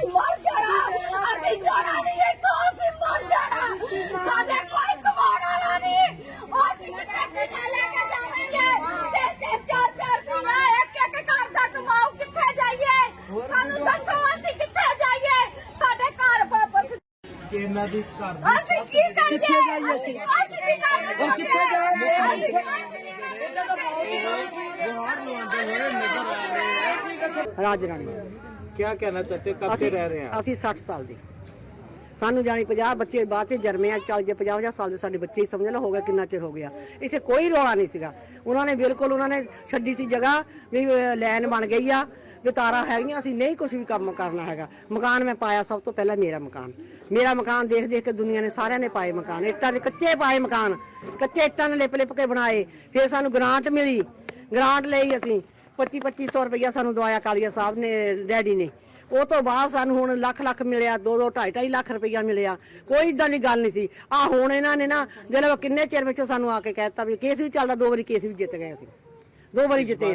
ਅਸੀਂ ਮਰ ਜਾਣਾ। ਅਸੀਂ ਜਾਣਾ ਨਹੀਂ ਇੱਥੋਂ ਅਸੀਂ ਮਰ ਜਾਣਾ। ਸਾਡੇ ਕੋਈ ਕਮਾਉਣ ਵਾਲਾ ਨਹੀਂ। ਉਹ ਅਸੀਂ ਕਿੱਥੇ ਕਿੱਥੇ ਲੈ ਕੇ ਜਾਵਾਂਗੇ। ਤੇ ਤੇ ਚਾਰ ਚਾਰ ਦਿਨਾਂ ਇੱਕ ਇੱਕ ਘਰ ਦਾ ਕਮਾਓ ਕਿੱਥੇ ਜਾਈਏ? ਸਾਨੂੰ ਦੱਸੋ ਅਸੀਂ ਕਿੱਥੇ ਜਾਈਏ? ਸਾਡੇ ਘਰ ਵਾਪਸ ਕਿ ਇਹਨਾਂ ਦੀ ਘਰ ਦੀ ਅਸੀਂ ਕੀ ਕਰੀਏ? ਕਿੱਥੇ ਜਾਈਏ ਅਸੀਂ? ਅਸੀਂ ਕੀ ਕਰੀਏ ਉਹ ਕਿੱਥੇ ਜਾਈਏ? ਅਸੀਂ ਅਸੀਂ ਕੀ ਕਰੀਏ ਰਾਜ ਰਾਣੀ। ਕੀ ਕਹਿਣਾ ਚਾਹਤੇ ਕਬ ਸੇ ਰਹਿ ਰਹੇ हैं ਅਸੀਂ 60 ਸਾਲ ਦੇ। ਸਾਨੂੰ ਜਾਣੀ 50 ਬੱਚੇ ਬਾਅਦ ਚ ਜਨਮੇ ਆ ਚੱਲ ਜੇ 50 50 ਸਾਲ ਦੇ ਸਾਡੇ ਬੱਚੇ ਹੀ ਸਮਝ ਲਓ ਹੋ ਗਿਆ ਕਿੰਨਾ ਚਿਰ ਹੋ ਗਿਆ। ਇੱਥੇ ਕੋਈ ਰੌਲਾ ਨਹੀਂ ਸੀਗਾ। ਉਹਨਾਂ ਨੇ ਬਿਲਕੁਲ ਉਹਨਾਂ ਨੇ ਛੱਡੀ ਸੀ ਜਗ੍ਹਾ ਵੀ ਲੈਨ ਬਣ ਗਈ ਆ ਵੀ ਤਾਰਾਂ ਹੈਗੀਆਂ ਅਸੀਂ ਨਹੀਂ ਕੁਝ ਵੀ ਕੰਮ ਕਰਨਾ ਹੈਗਾ। ਮਕਾਨ ਮੈਂ ਪਾਇਆ ਸਭ ਤੋਂ ਪਹਿਲਾਂ ਮੇਰਾ ਮਕਾਨ। ਮੇਰਾ ਮਕਾਨ ਦੇਖ ਦੇਖ ਕੇ ਦੁਨੀਆ ਨੇ ਸਾਰਿਆਂ ਨੇ ਪਾਏ ਮਕਾਨ। ਇੱਟਾਂ ਦੇ ਕੱਚੇ ਪਾਏ ਮਕਾਨ। ਕੱਚੇ ਇੱਟਾਂ ਨਾਲ ਲਿਪ ਲਿਪ ਕੇ ਬਣਾਏ। ਫਿਰ ਸਾਨੂੰ ਗ੍ਰਾਂਟ ਮਿਲੀ। ਗ੍ਰਾਂਟ ਲਈ ਅਸੀਂ। 25 2500 ਰੁਪਇਆ ਸਾਨੂੰ ਦਵਾਇਆ ਕਾਲੀਆ ਸਾਹਿਬ ਨੇ ਡੈਡੀ ਨੇ। ਉਹ ਤੋਂ ਬਾਅਦ ਸਾਨੂੰ ਹੁਣ ਲੱਖ ਲੱਖ ਮਿਲਿਆ 2 2 2.5 ਲੱਖ ਰੁਪਇਆ ਮਿਲਿਆ। ਕੋਈ ਇਦਾਂ ਦੀ ਗੱਲ ਨਹੀਂ ਸੀ। ਆ ਹੁਣ ਇਹਨਾਂ ਨੇ ਨਾ ਜਿਹੜਾ ਕਿੰਨੇ ਚਿਰ ਵਿੱਚੋਂ ਸਾਨੂੰ ਆ ਕੇ ਕਹਿਤਾ ਵੀ ਕੇਸ ਵੀ ਚੱਲਦਾ ਦੋ ਵਾਰੀ ਕੇਸ ਵੀ ਜਿੱਤ ਗਏ ਸੀ ਦੋ ਵਾਰੀ ਜਿੱਤੇ ਆ।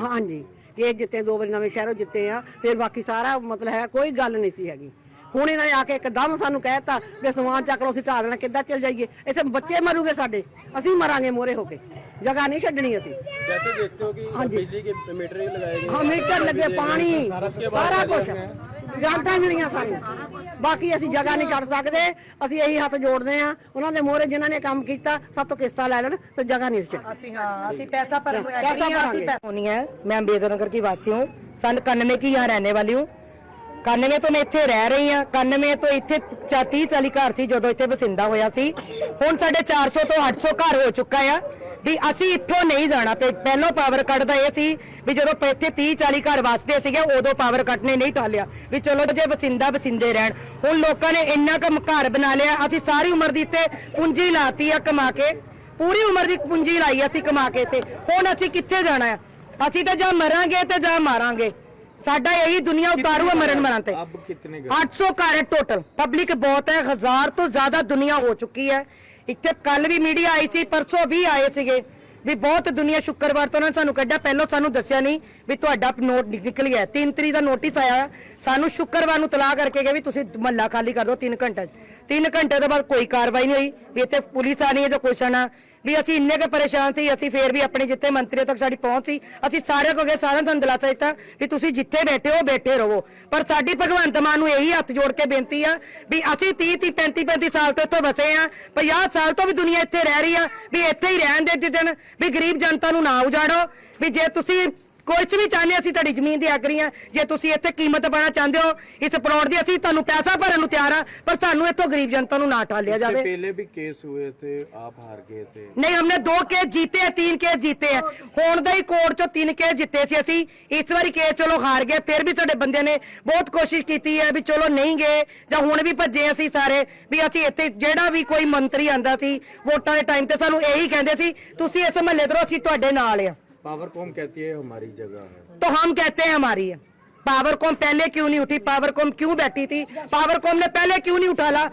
ਹਾਂਜੀ। ਕੇਸ ਜਿੱਤੇ ਦੋ ਵਾਰੀ ਨਵੇਂ ਸ਼ਹਿਰੋਂ ਜਿੱਤੇ ਆ। ਫਿਰ ਬਾਕੀ ਸਾਰਾ ਮਤਲਬ ਹੈ ਕੋਈ ਗੱਲ ਨਹੀਂ ਸੀ ਹੈਗੀ। ਹੁਣ ਇਹਨਾਂ ਨੇ ਆ ਕੇ ਇੱਕਦਮ ਸਾਨੂੰ ਕਹਿਤਾ ਵੀ ਸਮਾਨ ਚੱਕ ਲਓ ਅਸੀਂ ਢਾਲ ਲੈਣਾ ਕਿੱਦਾਂ ਚੱਲ ਜਾਈਏ ਇੱਥੇ ਬੱਚੇ ਮਰੂਗੇ ਸਾਡੇ ਅਸੀਂ ਮਰਾਂਗੇ ਮੋਰੇ ਹੋ ਕੇ ਜਗ੍ਹਾ ਨਹੀਂ ਛੱਡਣੀ ਅਸੀਂ जैसे देखते हो कि हाँ जी। बिजली के मीटर ही लगाए गए ਹਾਂ ਮੀਟਰ ਲੱਗੇ ਪਾਣੀ ਸਾਰਾ ਕੁਝ ਗਾਂਟਾਂ ਮਿਲੀਆਂ ਸਾਨੂੰ ਬਾਕੀ ਅਸੀਂ ਜਗ੍ਹਾ ਨਹੀਂ ਛੱਡ ਸਕਦੇ ਅਸੀਂ ਇਹੀ ਹੱਥ ਜੋੜਦੇ ਆ ਉਹਨਾਂ ਦੇ ਮੋਹਰੇ ਜਿਨ੍ਹਾਂ ਨੇ ਕੰਮ ਕੀਤਾ ਸਭ ਤੋਂ ਕਿਸ਼ਤਾਂ ਲੈ ਲੈਣ ਸੋ ਜਗ੍ਹਾ ਨਹੀਂ ਛੱਡ ਅਸੀਂ हाँ ਅਸੀਂ पैसा पर पैसा भरांगे। होनी है मैं अम्बेडकर की वासी हूँ सन कानवे की यहाँ रहने वाली हूँ ਕਾਨਵੇਂ ਤੋਂ ਮੈਂ ਇੱਥੇ ਰਹਿ ਰਹੀ ਹਾਂ। ਕਾਨਵੇਂ ਤੋਂ ਇੱਥੇ 30 40 ਘਰ ਸੀ, ਜਦੋਂ ਇੱਥੇ ਵਸਿੰਦਾ ਹੋਇਆ ਸੀ। ਹੁਣ ਸਾਡੇ 400 ਤੋਂ 800 ਘਰ ਹੋ ਚੁੱਕਾ ਆ ਵੀ ਅਸੀਂ ਇੱਥੋਂ ਨਹੀਂ ਜਾਣਾ। ਪਹਿਲਾਂ ਪਾਵਰ ਕੱਟ ਦਾ ਇਹ ਸੀ ਵੀ ਜਦੋਂ ਇੱਥੇ 30 40 ਘਰ ਵਸਦੇ ਸੀਗੇ, ਉਦੋਂ ਪਾਵਰ ਕੱਟ ਨੇ ਨਹੀਂ ਟਾਲਿਆ ਵੀ ਚਲੋ ਜੇ ਵਸਿੰਦਾ ਵਸਿੰਦੇ ਰਹਿਣ। ਹੁਣ ਲੋਕਾਂ ਨੇ ਇੰਨਾ ਕੁ ਘਰ ਬਣਾ ਲਿਆ। ਅਸੀਂ ਸਾਰੀ ਉਮਰ ਦੀ ਇੱਥੇ ਪੂੰਜੀ ਲਾਤੀ ਆ ਕਮਾ ਕੇ। ਪੂਰੀ ਉਮਰ ਦੀ ਪੂੰਜੀ ਲਾਈ ਅਸੀਂ ਕਮਾ ਕੇ ਤੇ ਹੁਣ ਅਸੀਂ ਕਿੱਥੇ ਜਾਣਾ ਆ? ਅਸੀਂ ਤਾਂ ਜਾਂ ਮਰਾਂਗੇ ਤੇ ਜਾਂ ਮਾਰਾਂਗੇ। ਸਾਡਾ ਇਹੀ ਦੁਨੀਆ ਉਤਾਰੂ ਹੈ ਮਰਨ ਮਰਨ ਤੇ अब कितने 800 ਘਰ ਹੈ ਟੋਟਲ ਪਬਲਿਕ ਬਹੁਤ ਹੈ ਹਜ਼ਾਰ ਤੋਂ ਜ਼ਿਆਦਾ ਦੁਨੀਆ ਹੋ ਚੁੱਕੀ ਹੈ ਇੱਥੇ ਕੱਲ ਵੀ ਮੀਡੀਆ ਆਈ ਸੀ ਪਰਸੋਂ ਵੀ ਆਏ ਸੀਗੇ ਵੀ ਬਹੁਤ ਦੁਨੀਆ ਸ਼ੁੱਕਰਵਾਰ ਤੋਂ ਉਹਨਾਂ ਨੇ ਸਾਨੂੰ ਕੱਢਿਆ ਪਹਿਲਾਂ ਸਾਨੂੰ ਦੱਸਿਆ ਨਹੀਂ ਵੀ ਤੁਹਾਡਾ ਨੋਟ ਨਿਕਲ ਗਿਆ 3 ਤਰੀਕ ਦਾ ਨੋਟਿਸ ਆਇਆ ਸਾਨੂੰ ਸ਼ੁੱਕਰਵਾਰ ਨੂੰ ਤਲਾਕ ਕਰਕੇ ਗਏ ਵੀ ਤੁਸੀਂ ਮਹੱਲਾ ਖਾਲੀ ਕਰ ਦਿਓ 3 ਘੰਟੇ 'ਚ 3 ਘੰਟੇ ਤੋਂ ਬਾਅਦ ਕੋਈ ਕਾਰਵਾਈ ਨਹੀਂ ਹੋਈ ਵੀ ਇੱਥੇ ਪੁਲਿਸ ਆਣੀ ਹੈ ਜਾਂ ਕੁਛ ਆਣਾ ਵੀ ਅਸੀਂ ਇੰਨੇ ਕੁ ਪਰੇਸ਼ਾਨ ਸੀ, ਅਸੀਂ ਫੇਰ ਵੀ ਆਪਣੇ ਜਿੱਥੇ ਮੰਤਰੀਆਂ ਤੱਕ ਸਾਡੀ ਪਹੁੰਚ ਸੀ, ਅਸੀਂ ਸਾਰਿਆਂ ਕੋ ਗਏ, ਸਾਰਿਆਂ ਨੂੰ ਦਿਲਾਸਾ ਦਿੱਤਾ ਵੀ ਤੁਸੀਂ ਜਿੱਥੇ ਬੈਠੇ ਹੋ ਬੈਠੇ ਰਹੋ। ਪਰ ਸਾਡੀ ਭਗਵੰਤ ਮਾਨ ਨੂੰ ਇਹੀ ਹੱਥ ਜੋੜ ਕੇ ਬੇਨਤੀ ਆ ਵੀ ਅਸੀਂ 30 30 35 35 ਸਾਲ ਤੋਂ ਇੱਥੋਂ ਵਸੇ ਆ 50 ਸਾਲ ਤੋਂ ਵੀ ਦੁਨੀਆ ਇੱਥੇ ਰਹਿ ਰਹੀ ਆ, ਵੀ ਇੱਥੇ ਹੀ ਰਹਿਣ ਦੇ ਜਿੱਦਣ ਵੀ ਗਰੀਬ ਜਨਤਾ ਨੂੰ ਨਾ ਉਜਾੜੋ, ਵੀ ਜੇ ਤੁਸੀਂ ਕੁਝ ਵੀ ਚਾਹੁੰਦੇ ਅਸੀਂ ਤੁਹਾਡੀ ਜ਼ਮੀਨ ਦੀ ਆਗਰੀ ਆ ਜੇ ਤੁਸੀਂ ਇੱਥੇ ਕੀਮਤ ਪਾਣਾ ਚਾਹੁੰਦੇ ਹੋ ਇਸ ਪਲਾਟ ਦੀ ਅਸੀਂ ਤੁਹਾਨੂੰ ਪੈਸਾ ਭਰਨ ਨੂੰ ਤਿਆਰ ਆ ਪਰ ਸਾਨੂੰ ਇੱਥੋਂ ਗਰੀਬ ਜਨਤਾ ਨੂੰ ਨਾ ਠਾਲਿਆ इससे ਜਾਵੇ पहले भी केस हुए थे आप हार गए थे ਨਹੀਂ ਹਮਨੇ ਦੋ ਕੇਸ जीते हैं तीन केस जीते हैं ਹੁਣ ਦਾ ਹੀ ਕੋਰਟ ਚੋਂ ਤਿੰਨ ਕੇਸ ਜਿੱਤੇ ਸੀ ਅਸੀਂ ਇਸ ਵਾਰੀ ਕੇਸ ਚਲੋ ਹਾਰ ਗਏ ਫਿਰ ਵੀ ਸਾਡੇ ਬੰਦੇ ਨੇ ਬਹੁਤ ਕੋਸ਼ਿਸ਼ ਕੀਤੀ ਹੈ ਵੀ ਚਲੋ ਨਹੀਂ ਗਏ ਜਾਂ ਹੁਣ ਵੀ ਭੱਜੇ ਅਸੀਂ ਸਾਰੇ ਵੀ ਅਸੀਂ ਇੱਥੇ ਜਿਹੜਾ ਵੀ ਕੋਈ ਮੰਤਰੀ ਆਂਦਾ ਸੀ ਵੋਟਾਂ ਦੇ ਟਾਈਮ ਤੇ ਸਾਨੂੰ ਇਹੀ ਕਹਿੰਦੇ ਸੀ ਤੁਸੀਂ ਇਸ ਮਹੱਲੇ ਤੋਂ ਅਸੀਂ ਤੁਹਾਡੇ ਨਾਲ ਆ पावर कॉम कहती है हमारी जगह है तो हम कहते हैं हमारी है पावर कॉम पहले क्यों नहीं उठी पावर कॉम क्यों बैठी थी पावर कॉम ने पहले क्यों नहीं उठाला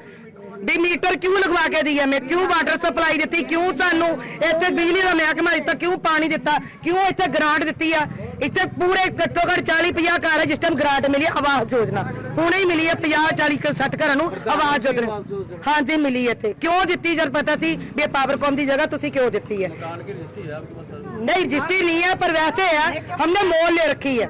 ਵੀ ਮੀਟਰ ਕਿਉਂ ਲਗਵਾ ਕੇ ਦਿਆ ਮੈਂ ਕਿਉਂ ਵਾਟਰ ਸਪਲਾਈ ਦਿੱਤੀ ਕਿਉਂ ਸਾਨੂੰ ਇੱਥੇ ਬਿਜਲੀ ਦਾ ਮਹਿਕਮਾ ਦਿੱਤਾ ਕਿਉਂ ਪਾਣੀ ਦਿੱਤਾ ਕਿਉਂ ਇੱਥੇ ਗ੍ਰਾਂਟ ਦਿੱਤੀ ਆ ਇੱਥੇ ਪੂਰੇ ਘੱਟੋ ਘੱਟ 40 50 ਘਰ ਹੈ ਜਿਸ ਟਾਈਮ ਗ੍ਰਾਂਟ ਮਿਲੀ ਆਵਾਸ ਯੋਜਨਾ ਹੁਣੇ ਹੀ ਮਿਲੀ ਹੈ 50 40 60 ਘਰਾਂ ਨੂੰ ਆਵਾਸ ਯੋਜਨਾ ਹਾਂਜੀ ਮਿਲੀ ਇੱਥੇ ਕਿਉਂ ਦਿੱਤੀ ਜਦ ਪਤਾ ਸੀ ਵੀ ਇਹ ਪਾਵਰਕੌਮ ਦੀ ਜਗ੍ਹਾ ਤੁਸੀਂ ਕਿਉਂ ਦਿੱਤੀ ਹੈ नहीं रजिस्ट्री नहीं है पर वैसे है हमने मोल ले रखी है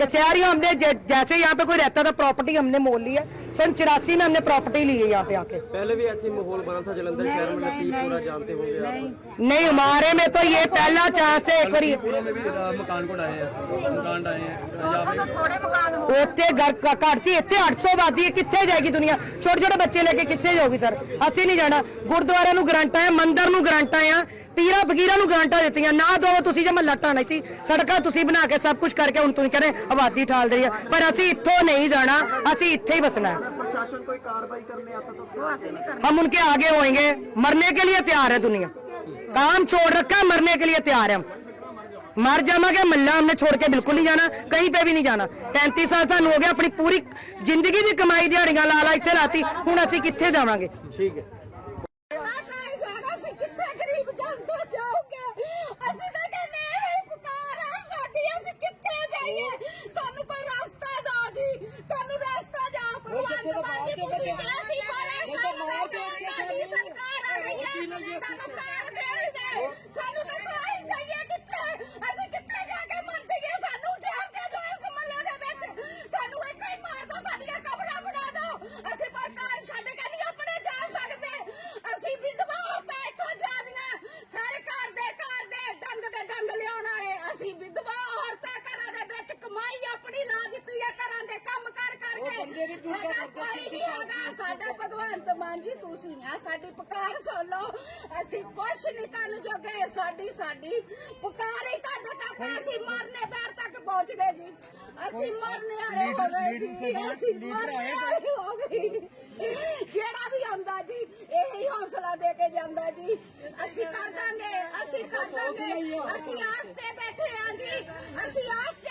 कचहरी हमने जै- जैसे यहाँ पे कोई रहता था प्रॉपर्टी हमने मोल ली है सन चौरासी में हमने प्रॉपर्टी ली है यहाँ पे आके पहले भी ऐसे माहौल बना था जलंधर शहर में लतीफ पूरा जानते होंगे आप नहीं हमारे में तो ये पहला चांस है एक बारी पूरा में भी अ, मकान को डाए हैं मकान डाए हैं ਉੱਥੋਂ ਤਾਂ ਥੋੜੇ ਮਕਾਨ ਹੋ ਉੱਥੇ ਘਰ ਘਰ ਸੀ ਇੱਥੇ 800 ਆਬਾਦੀ ਹੈ ਕਿੱਥੇ ਜਾਏਗੀ ਦੁਨੀਆ ਛੋਟੇ ਛੋਟੇ ਬੱਚੇ ਲੈ ਕੇ ਕਿੱਥੇ ਜਾਊਗੀ ਸਰ ਅਸੀਂ ਨਹੀਂ ਜਾਣਾ ਗੁਰਦੁਆਰਿਆਂ ਨੂੰ ਗਰੰਟਾਂ ਆ ਮੰਦਿਰ ਨੂੰ ਗਰੰਟਾਂ ਆ ਪੀਰਾਂ ਫਕੀਰਾਂ ਨੂੰ ਗਰੰਟਾਂ ਦਿੱਤੀਆਂ ਨਾ ਦੋ ਤੁਸੀਂ ਜੇ ਮਹੱਲਾ ਢਾਣਾ ਸੀ ਸੜਕਾਂ ਤੁਸੀਂ ਬਣਾ ਕੇ ਸਭ ਕੁਝ ਕਰਕੇ ਹੁਣ ਤੁਸੀਂ ਕਹਿੰਦੇ ਆਬਾਦੀ ਠਾਲ ਦੇ ਰਹੀ ਹੈ ਪਰ ਅਸੀਂ ਇੱਥੋਂ ਨਹੀਂ ਜਾਣਾ ਅਸੀਂ ਇੱਥੇ ਹੀ ਬਸਣਾ है प्रशासन कोई कार्रवाई करने आता तो ਉਹ ਅਸੀਂ ਨਹੀਂ ਕਰਨਾ हम उनके आगे होंगे मरने के लिए तैयार है दुनिया काम छोड़ रखा है मरने के लिए तैयार है हम मर जावांगे मल्ला हमने छोड़ के बिल्कुल नहीं जाना कहीं पे भी नहीं जाना 35 साल ਸਾਨੂੰ ਹੋ ਗਿਆ ਆਪਣੀ ਪੂਰੀ ਜ਼ਿੰਦਗੀ ਦੀ ਕਮਾਈ ਦਿਹਾੜੀਆਂ ਲਾ ਲਾ ਇੱਥੇ ਲਾਤੀ ਹੁਣ ਅਸੀਂ ਕਿੱਥੇ ਜਾਵਾਂਗੇ ठीक है ਕਿੱਥੋਂ ਜਾਓਗੇ? ਅਸੀਂ ਤਾਂ ਕਹਿੰਦੇ ਇਹ ਪੁਕਾਰ ਆ ਸਾਡੀ ਅਸੀਂ ਕਿੱਥੇ ਜਾਈਏ? ਸਾਨੂੰ ਕੋਈ ਰਸਤਾ ਦਿਓ ਜੀ। ਸਾਨੂੰ ਰਸਤਾ ਦਿਓ ਭਗਵਾਨ ਤੋਂ ਬਾਅਦ ਤੁਸੀਂ ਕਿਹਾ ਸੀ ਪਰ ਸਾਨੂੰ ਸਾਡੀ ਸਰਕਾਰ ਆ ਰਹੀ ਹੈ ਸਾਨੂੰ ਕਾਰਡ ਦੇ ਦੇ ਸਾਨੂੰ ਤਾਂ ਸਾਈ ਜਾਈਏ ਕਿੱਥੇ? ਅਸੀਂ ਕਿੱਥੇ ਕਰਕੇ ਸਾਡਾ ਕੋਈ ਨਹੀਂ ਹੈਗਾ ਸਾਡਾ ਭਗਵੰਤ ਮਾਨ ਜੀ ਤੁਸੀਂ ਆ ਸਾਡੀ ਪੁਕਾਰ ਸੁਣ ਲਓ। ਅਸੀਂ ਕੁਛ ਨਹੀਂ ਕਰਨ ਜੋਗੇ ਸਾਡੀ ਸਾਡੀ ਪੁਕਾਰ ਹੀ ਤੁਹਾਡੇ ਤੱਕ ਹੈ। ਅਸੀਂ ਮਰਨੇ ਪੈਰ ਤੱਕ ਪਹੁੰਚ ਗਏ ਜੀ। ਅਸੀਂ ਮਰਨੇ ਵਾਲੇ ਹੋ ਗਏ ਜੀ। ਅਸੀਂ ਮਰਨੇ ਵਾਲੇ ਹੋ ਗਏ ਜਿਹੜਾ ਵੀ ਆਉਂਦਾ ਜੀ ਇਹੀ ਹੌਸਲਾ ਦੇ ਕੇ ਜਾਂਦਾ ਜੀ। ਅਸੀਂ ਕਰ ਦਾਂਗੇ ਅਸੀਂ ਕਰ ਦਾਂਗੇ। ਅਸੀਂ ਆਸ ਤੇ ਬੈਠੇ ਹਾਂ ਜੀ। ਅਸੀਂ ਆਸ ਤੇ